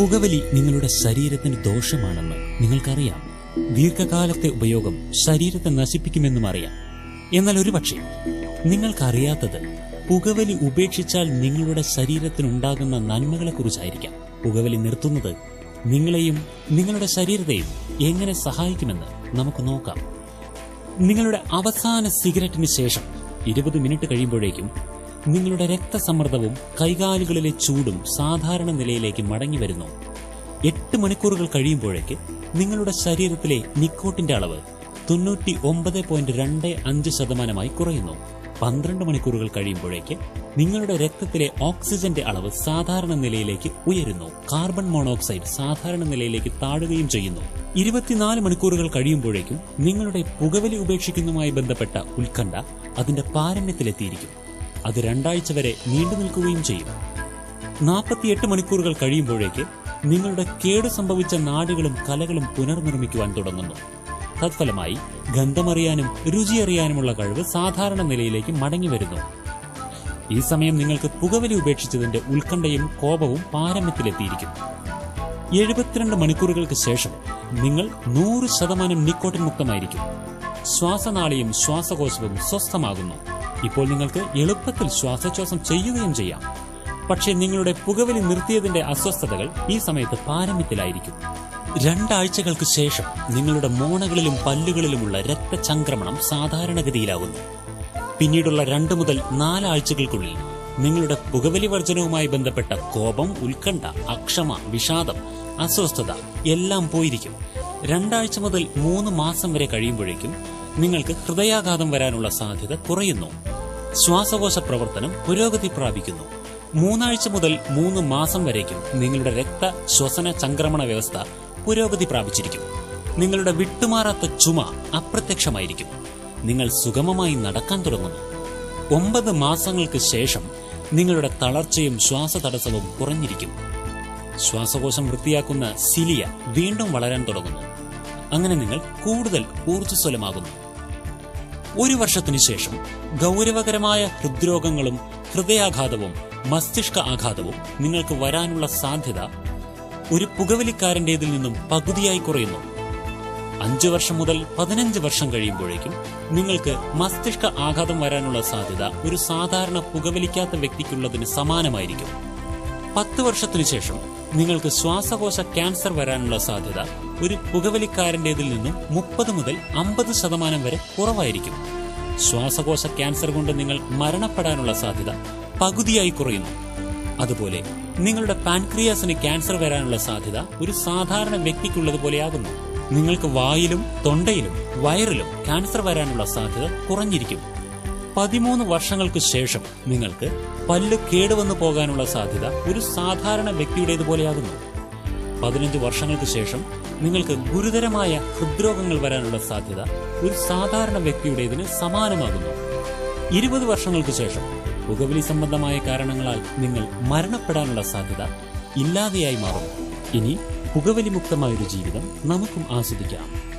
പുകവലി നിങ്ങളുടെ ശരീരത്തിന് ദോഷമാണെന്ന് നിങ്ങൾക്കറിയാം. ദീർഘകാലത്തെ ഉപയോഗം ശരീരത്തെ നശിപ്പിക്കുമെന്നും അറിയാം. എന്നാൽ ഒരുപക്ഷെ നിങ്ങൾക്കറിയാത്തത് പുകവലി ഉപേക്ഷിച്ചാൽ നിങ്ങളുടെ ശരീരത്തിനുണ്ടാകുന്ന നന്മകളെക്കുറിച്ചായിരിക്കാം. പുകവലി നിർത്തുന്നത് നിങ്ങളെയും നിങ്ങളുടെ ശരീരത്തെയും എങ്ങനെ സഹായിക്കുമെന്ന് നമുക്ക് നോക്കാം. നിങ്ങളുടെ അവസാന സിഗരറ്റിന് ശേഷം ഇരുപത് മിനിറ്റ് കഴിയുമ്പോഴേക്കും നിങ്ങളുടെ രക്തസമ്മർദ്ദവും കൈകാലുകളിലെ ചൂടും സാധാരണ നിലയിലേക്ക് മടങ്ങി വരുന്നു. എട്ട് മണിക്കൂറുകൾ കഴിയുമ്പോഴേക്ക് നിങ്ങളുടെ ശരീരത്തിലെ നിക്കോട്ടിന്റെ അളവ് തൊണ്ണൂറ്റി ഒമ്പത് പോയിന്റ് രണ്ട് അഞ്ച് ശതമാനമായി കുറയുന്നു. പന്ത്രണ്ട് മണിക്കൂറുകൾ കഴിയുമ്പോഴേക്ക് നിങ്ങളുടെ രക്തത്തിലെ ഓക്സിജന്റെ അളവ് സാധാരണ നിലയിലേക്ക് ഉയരുന്നു. കാർബൺ മോണോക്സൈഡ് സാധാരണ നിലയിലേക്ക് താഴുകയും ചെയ്യുന്നു. ഇരുപത്തിനാല് മണിക്കൂറുകൾ കഴിയുമ്പോഴേക്കും നിങ്ങളുടെ പുകവലി ഉപേക്ഷിക്കുന്നതുമായി ബന്ധപ്പെട്ട ഉത്കണ്ഠ അതിന്റെ പാരമ്യത്തിലെത്തിയിരിക്കും. അത് രണ്ടാഴ്ച വരെ നീണ്ടു നിൽക്കുകയും ചെയ്യും. നാൽപ്പത്തിയെട്ട് മണിക്കൂറുകൾ കഴിയുമ്പോഴേക്ക് നിങ്ങളുടെ കേട് സംഭവിച്ച നാടുകളും കലകളും പുനർനിർമ്മിക്കുവാൻ തുടങ്ങുന്നു. തത്ഫലമായി ഗന്ധമറിയാനും രുചി അറിയാനുമുള്ള കഴിവ് സാധാരണ നിലയിലേക്ക് മടങ്ങി വരുന്നു. ഈ സമയം നിങ്ങൾക്ക് പുകവലി ഉപേക്ഷിച്ചതിന്റെ ഉത്കണ്ഠയും കോപവും പാരമ്യത്തിലെത്തിയിരിക്കും എഴുപത്തിരണ്ട് മണിക്കൂറുകൾക്ക് ശേഷം നിങ്ങൾ നൂറ് ശതമാനം നിക്കോട്ടിൻ മുക്തമായിരിക്കും. ശ്വാസനാളിയും ശ്വാസകോശവും സ്വസ്ഥമാകുന്നു. ഇപ്പോൾ നിങ്ങൾക്ക് എളുപ്പത്തിൽ ശ്വാസോച്ഛ്വാസം ചെയ്യുകയും ചെയ്യാം. പക്ഷേ നിങ്ങളുടെ പുകവലി നിർത്തിയതിന്റെ അസ്വസ്ഥതകൾ ഈ സമയത്ത് പാരമ്യത്തിലായിരിക്കും. രണ്ടാഴ്ചകൾക്ക് ശേഷം നിങ്ങളുടെ മോണകളിലും പല്ലുകളിലുമുള്ള രക്തചംക്രമണം സാധാരണഗതിയിലാകുന്നു. പിന്നീടുള്ള രണ്ട് മുതൽ നാലാഴ്ചകൾക്കുള്ളിൽ നിങ്ങളുടെ പുകവലി വർജനവുമായി ബന്ധപ്പെട്ട കോപം ഉത്കണ്ഠ അക്ഷമ വിഷാദം അസ്വസ്ഥത എല്ലാം പോയിരിക്കും. രണ്ടാഴ്ച മുതൽ മൂന്ന് മാസം വരെ കഴിയുമ്പോഴേക്കും നിങ്ങൾക്ക് ഹൃദയാഘാതം വരാനുള്ള സാധ്യത കുറയുന്നു. ശ്വാസകോശ പ്രവർത്തനം പുരോഗതി പ്രാപിക്കുന്നു. മൂന്നാഴ്ച മുതൽ മൂന്ന് മാസം വരേക്കും നിങ്ങളുടെ രക്ത ശ്വസന സംക്രമണ വ്യവസ്ഥ പുരോഗതി പ്രാപിച്ചിരിക്കും. നിങ്ങളുടെ വിട്ടുമാറാത്ത ചുമ അപ്രത്യക്ഷമായിരിക്കും. നിങ്ങൾ സുഗമമായി നടക്കാൻ തുടങ്ങുന്നു. ഒമ്പത് മാസങ്ങൾക്ക് ശേഷം നിങ്ങളുടെ തളർച്ചയും ശ്വാസതടസ്സവും കുറഞ്ഞിരിക്കും. ശ്വാസകോശം വൃത്തിയാക്കുന്ന സിലിയ വീണ്ടും വളരാൻ തുടങ്ങുന്നു. അങ്ങനെ നിങ്ങൾ കൂടുതൽ ഊർജസ്വലമാകുന്നു. ഒരു വർഷത്തിനു ശേഷം ഗൗരവകരമായ ഹൃദ്രോഗങ്ങളും ഹൃദയാഘാതവും മസ്തിഷ്ക ആഘാതവും നിങ്ങൾക്ക് വരാനുള്ള സാധ്യത ഒരു പുകവലിക്കാരന്റേതിൽ നിന്നും പകുതിയായി കുറയുന്നു. അഞ്ചു വർഷം മുതൽ പതിനഞ്ച് വർഷം കഴിയുമ്പോഴേക്കും നിങ്ങൾക്ക് മസ്തിഷ്ക ആഘാതം വരാനുള്ള സാധ്യത ഒരു സാധാരണ പുകവലിക്കാത്ത വ്യക്തിക്കുള്ളതിന് സമാനമായിരിക്കും. പത്ത് വർഷത്തിനു ശേഷം നിങ്ങൾക്ക് ശ്വാസകോശ ക്യാൻസർ വരാനുള്ള സാധ്യത ഒരു പുകവലിക്കാരന്റെതിൽ നിന്നും മുപ്പത് മുതൽ അമ്പത് ശതമാനം വരെ കുറവായിരിക്കും. ശ്വാസകോശ ക്യാൻസർ കൊണ്ട് നിങ്ങൾ മരണപ്പെടാനുള്ള സാധ്യത പകുതിയായി കുറയുന്നു. അതുപോലെ നിങ്ങളുടെ പാൻക്രിയാസിന് ക്യാൻസർ വരാനുള്ള സാധ്യത ഒരു സാധാരണ വ്യക്തിക്കുള്ളതുപോലെയാകുന്നു നിങ്ങൾക്ക് വായിലും തൊണ്ടയിലും വയറിലും ക്യാൻസർ വരാനുള്ള സാധ്യത കുറഞ്ഞിരിക്കും. പതിമൂന്ന് വർഷങ്ങൾക്ക് ശേഷം നിങ്ങൾക്ക് പല്ല് കേടുവന്നു പോകാനുള്ള സാധ്യത ഒരു സാധാരണ വ്യക്തിയുടേതുപോലെയാകുന്നു. പതിനഞ്ച് വർഷങ്ങൾക്ക് ശേഷം നിങ്ങൾക്ക് ഗുരുതരമായ ഹൃദ്രോഗങ്ങൾ വരാനുള്ള സാധ്യത ഒരു സാധാരണ വ്യക്തിയുടേതിന് സമാനമാകുന്നു. ഇരുപത് വർഷങ്ങൾക്ക് ശേഷം പുകവലി സംബന്ധമായ കാരണങ്ങളാൽ നിങ്ങൾ മരണപ്പെടാനുള്ള സാധ്യത ഇല്ലാതെയായി മാറും. ഇനി പുകവലി മുക്തമായൊരു ജീവിതം നമുക്കും ആസ്വദിക്കാം.